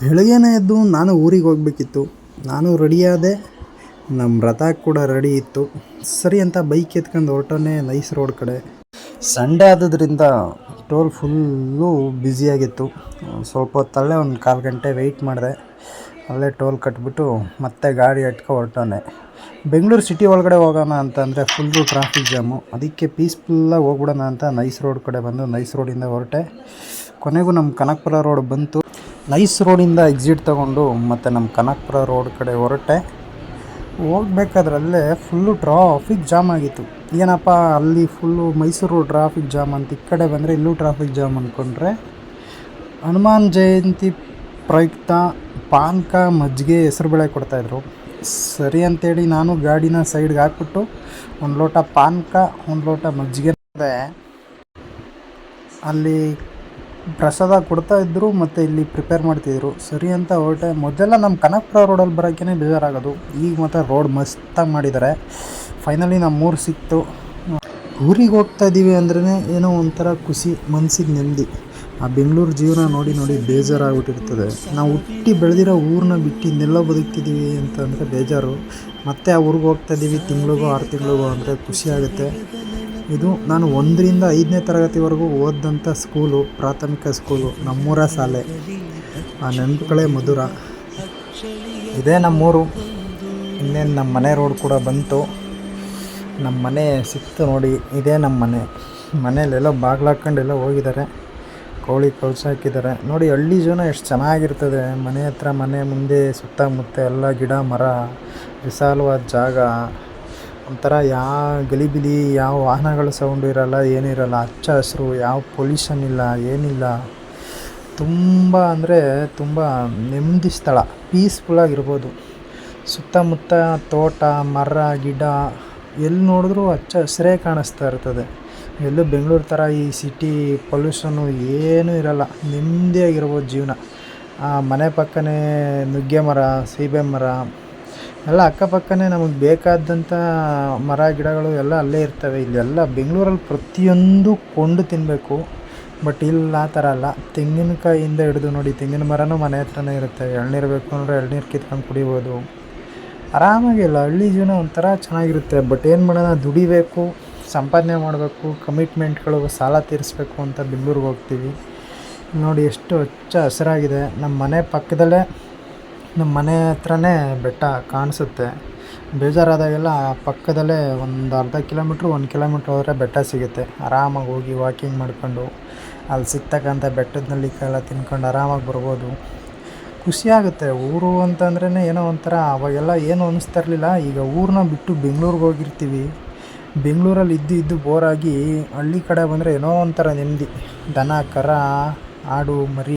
ಬೆಳಗ್ಗೆನೇ ಎದ್ದು ನಾನು ಊರಿಗೆ ಹೋಗಬೇಕಿತ್ತು. ನಾನು ರೆಡಿಯಾದೆ ನಮ್ಮ ರಥ ಕೂಡ ರೆಡಿ ಇತ್ತು. ಸರಿ ಅಂತ ಬೈಕ್ ಎತ್ಕೊಂಡು ಹೊರಟೋನೆ ನೈಸ್ ರೋಡ್ ಕಡೆ. ಸಂಡೇ ಆದದ್ರಿಂದ ಟೋಲ್ ಫುಲ್ಲು ಬ್ಯುಸಿಯಾಗಿತ್ತು ಸ್ವಲ್ಪ ಹೊತ್ತಲ್ಲೇ ಒಂದು ಕಾಲು ಗಂಟೆ ವೆಯ್ಟ್ ಮಾಡಿದೆ. ಅಲ್ಲೇ ಟೋಲ್ ಕಟ್ಬಿಟ್ಟು ಮತ್ತೆ ಗಾಡಿ ಎಟ್ಕೊ ಹೊರಟೋನೆ. ಬೆಂಗಳೂರು ಸಿಟಿ ಒಳಗಡೆ ಹೋಗೋಣ ಅಂತಂದರೆ ಫುಲ್ಲು ಟ್ರಾಫಿಕ್ ಜಾಮು ಅದಕ್ಕೆ ಪೀಸ್ಫುಲ್ಲಾಗಿ ಹೋಗ್ಬಿಡೋಣ ಅಂತ ನೈಸ್ ರೋಡ್ ಕಡೆ ಬಂದು ನೈಸ್ ರೋಡಿಂದ ಹೊರಟೆ. ಕೊನೆಗೂ ನಮ್ಮ ಕನಕಪುರ ರೋಡ್ ಬಂತು. ನೈಸ್ ರೋಡಿಂದ ಎಕ್ಸಿಟ್ ತಗೊಂಡು ಮತ್ತು ನಮ್ಮ ಕನಕಪುರ ರೋಡ್ ಕಡೆ ಹೊರಟೆ. ಹೋಗ್ಬೇಕಾದ್ರಲ್ಲೇ ಫುಲ್ಲು ಟ್ರಾಫಿಕ್ ಜಾಮ್ ಆಗಿತ್ತು. ಏನಪ್ಪ, ಅಲ್ಲಿ ಫುಲ್ಲು ಮೈಸೂರು ಟ್ರಾಫಿಕ್ ಜಾಮ್ ಅಂತ ಈ ಕಡೆ ಬಂದರೆ ಇಲ್ಲೂ ಟ್ರಾಫಿಕ್ ಜಾಮ್ ಅಂದ್ಕೊಂಡ್ರೆ ಹನುಮಾನ್ ಜಯಂತಿ ಪ್ರಯುಕ್ತ ಪಾನಕ ಮಜ್ಜಿಗೆ ಹೆಸರುಬೇಳೆ ಕೊಡ್ತಾಯಿದ್ರು ಸರಿ ಅಂತೇಳಿ ನಾನು ಗಾಡಿನ ಸೈಡ್ಗೆ ಹಾಕ್ಬಿಟ್ಟು ಒಂದು ಲೋಟ ಪಾನಕ, ಒಂದು ಲೋಟ ಮಜ್ಜಿಗೆ. ಅಲ್ಲಿ ಪ್ರಸಾದ ಕೊಡ್ತಾ ಇದ್ದರು ಮತ್ತು ಇಲ್ಲಿ ಪ್ರಿಪೇರ್ ಮಾಡ್ತಿದ್ರು ಸರಿ ಅಂತ ಹೊರಟೆ. ಮೊದಲೆಲ್ಲ ನಮ್ಮ ಕನಕಪುರ ರೋಡಲ್ಲಿ ಬರೋಕ್ಕೇ ಬೇಜಾರಾಗೋದು. ಈಗ ಮಾತ್ರ ರೋಡ್ ಮಸ್ತಾಗಿ ಮಾಡಿದ್ದಾರೆ ಫೈನಲಿ ನಮ್ಮ ಊರು ಸಿಕ್ತು. ಊರಿಗೆ ಹೋಗ್ತಾ ಇದ್ದೀವಿ ಅಂದ್ರೇ ಏನೋ ಒಂಥರ ಖುಷಿ ಮನಸ್ಸಿಗೆ ನೆಮ್ಮದಿ. ಆ ಬೆಂಗಳೂರು ಜೀವನ ನೋಡಿ ನೋಡಿ ಬೇಜಾರಾಗ್ಬಿಟ್ಟಿರ್ತದೆ. ನಾವು ಹುಟ್ಟಿ ಬೆಳೆದಿರೋ ಊರನ್ನ ಬಿಟ್ಟು ನೆಲ್ಲ ಬದುಕ್ತಿದ್ದೀವಿ ಅಂತಂದರೆ ಬೇಜಾರು. ಮತ್ತೆ ಆ ಊರಿಗೆ ಹೋಗ್ತಾ ಇದ್ದೀವಿ ತಿಂಗಳಿಗೋ ಆರು ತಿಂಗಳಿಗೋ ಅಂದರೆ ಖುಷಿ ಆಗುತ್ತೆ. ಇದು ನಾನು ಒಂದರಿಂದ ಐದನೇ ತರಗತಿವರೆಗೂ ಓದಿದಂಥ ಸ್ಕೂಲು, ಪ್ರಾಥಮಿಕ ಸ್ಕೂಲು, ನಮ್ಮೂರ ಶಾಲೆ. ಆ ನೆನಪುಗಳೇ ಮಧುರ. ಇದೇ ನಮ್ಮೂರು. ಇನ್ನೇನು ನಮ್ಮ ಮನೆ ರೋಡ್ ಕೂಡ ಬಂತು. ನಮ್ಮ ಮನೆ ಸಿಕ್ತು ನೋಡಿ, ಇದೇ ನಮ್ಮ ಮನೆ. ಮನೇಲೆಲ್ಲ ಬಾಗ್ಲು ಹಾಕ್ಕೊಂಡೆಲ್ಲ ಹೋಗಿದ್ದಾರೆ. ಕೋಳಿ ಕಳ್ಸಿ ಹಾಕಿದ್ದಾರೆ. ನೋಡಿ, ಹಳ್ಳಿ ಜೀವನ ಎಷ್ಟು ಚೆನ್ನಾಗಿರ್ತದೆ. ಮನೆ ಹತ್ರ ಮನೆ ಮುಂದೆ ಸುತ್ತಮುತ್ತ ಎಲ್ಲ ಗಿಡ ಮರ, ವಿಶಾಲವಾದ ಜಾಗ. ಒಂಥರ ಯಾವ ಗಲಿಬಿಲಿ, ಯಾವ ವಾಹನಗಳ ಸೌಂಡು ಇರಲ್ಲ ಏನಿರಲ್ಲ ಹಚ್ಚ ಹಸಿರು, ಯಾವ ಪೊಲ್ಯೂಷನ್ ಇಲ್ಲ, ಏನಿಲ್ಲ. ತುಂಬ ಅಂದರೆ ತುಂಬ ನೆಮ್ಮದಿ ಸ್ಥಳ. ಪೀಸ್ಫುಲ್ಲಾಗಿರ್ಬೋದು ಸುತ್ತಮುತ್ತ ತೋಟ, ಮರ, ಗಿಡ ಎಲ್ಲಿ ನೋಡಿದ್ರೂ ಹಚ್ಚ ಹಸಿರೇ ಕಾಣಿಸ್ತಾ ಇರ್ತದೆ. ಎಲ್ಲೂ ಬೆಂಗಳೂರು ಥರ ಈ ಸಿಟಿ ಪೊಲ್ಯೂಷನ್ನು ಏನೂ ಇರಲ್ಲ. ನೆಮ್ಮದಿಯಾಗಿರ್ಬೋದು ಜೀವನ. ಆ ಮನೆ ಪಕ್ಕನೇ ನುಗ್ಗೆ ಮರ, ಸೀಬೆ ಮರ ಎಲ್ಲ ಅಕ್ಕಪಕ್ಕನೇ ನಮಗೆ ಬೇಕಾದಂಥ ಮರ, ಗಿಡಗಳು ಎಲ್ಲ ಅಲ್ಲೇ ಇರ್ತವೆ. ಇಲ್ಲೆಲ್ಲ ಬೆಂಗಳೂರಲ್ಲಿ ಪ್ರತಿಯೊಂದು ಕೊಂಡು ತಿನ್ನಬೇಕು ಬಟ್ ಇಲ್ಲ, ಆ ಥರ ಅಲ್ಲ. ತೆಂಗಿನಕಾಯಿಯಿಂದ ಹಿಡಿದು ನೋಡಿ, ತೆಂಗಿನ ಮರನೂ ಮನೆ ಹತ್ರನೇ ಇರುತ್ತೆ. ಎಳ್ನೀರು ಬೇಕು ಅಂದರೆ ಎಳ್ನೀರು ಕಿತ್ಕೊಂಡು ಕುಡಿಬೋದು. ಆರಾಮಾಗಿಲ್ಲ ಹಳ್ಳಿ ಜೀವನ ಒಂಥರ ಚೆನ್ನಾಗಿರುತ್ತೆ. ಬಟ್ ಏನು ಮಾಡೋಣ, ದುಡಿಬೇಕು, ಸಂಪಾದನೆ ಮಾಡಬೇಕು, ಕಮಿಟ್ಮೆಂಟ್ಗಳು, ಸಾಲ ತೀರಿಸ್ಬೇಕು ಅಂತ ಬೆಂಗಳೂರಿಗೆ ಹೋಗ್ತೀವಿ. ನೋಡಿ, ಎಷ್ಟು ಹಚ್ಚ ಹಸಿರಾಗಿದೆ. ನಮ್ಮ ಮನೆ ಪಕ್ಕದಲ್ಲೇ ನಮ್ಮ ಮನೆ ಹತ್ರನೇ ಬೆಟ್ಟ ಕಾಣಿಸುತ್ತೆ. ಬೇಜಾರಾದಾಗೆಲ್ಲ ಪಕ್ಕದಲ್ಲೇ ಒಂದು ಅರ್ಧ ಕಿಲೋಮೀಟ್ರ್, ಒಂದು ಕಿಲೋಮೀಟ್ರ್ ಹೋದರೆ ಬೆಟ್ಟ ಸಿಗುತ್ತೆ. ಆರಾಮಾಗಿ ಹೋಗಿ ವಾಕಿಂಗ್ ಮಾಡ್ಕೊಂಡು, ಅಲ್ಲಿ ಸಿಗ್ತಕ್ಕಂಥ ಬೆಟ್ಟದ ನೆಲ್ಲಿಕಾಯಿ ತಿನ್ಕೊಂಡು ಆರಾಮಾಗಿ ಬರ್ಬೋದು. ಖುಷಿಯಾಗುತ್ತೆ ಊರು ಅಂತಂದ್ರೇ ಏನೋ ಒಂಥರ, ಅವಾಗೆಲ್ಲ ಏನು ಅನ್ನಿಸ್ತಾ ಇರಲಿಲ್ಲ. ಈಗ ಊರನ್ನ ಬಿಟ್ಟು ಬೆಂಗ್ಳೂರಿಗೆ ಹೋಗಿರ್ತೀವಿ. ಬೆಂಗಳೂರಲ್ಲಿ ಇದ್ದು ಇದ್ದು ಬೋರಾಗಿ ಹಳ್ಳಿ ಕಡೆ ಬಂದರೆ ಏನೋ ಒಂಥರ ನೆಮ್ಮದಿ. ದನ, ಕರ, ಆಡು, ಮರಿ.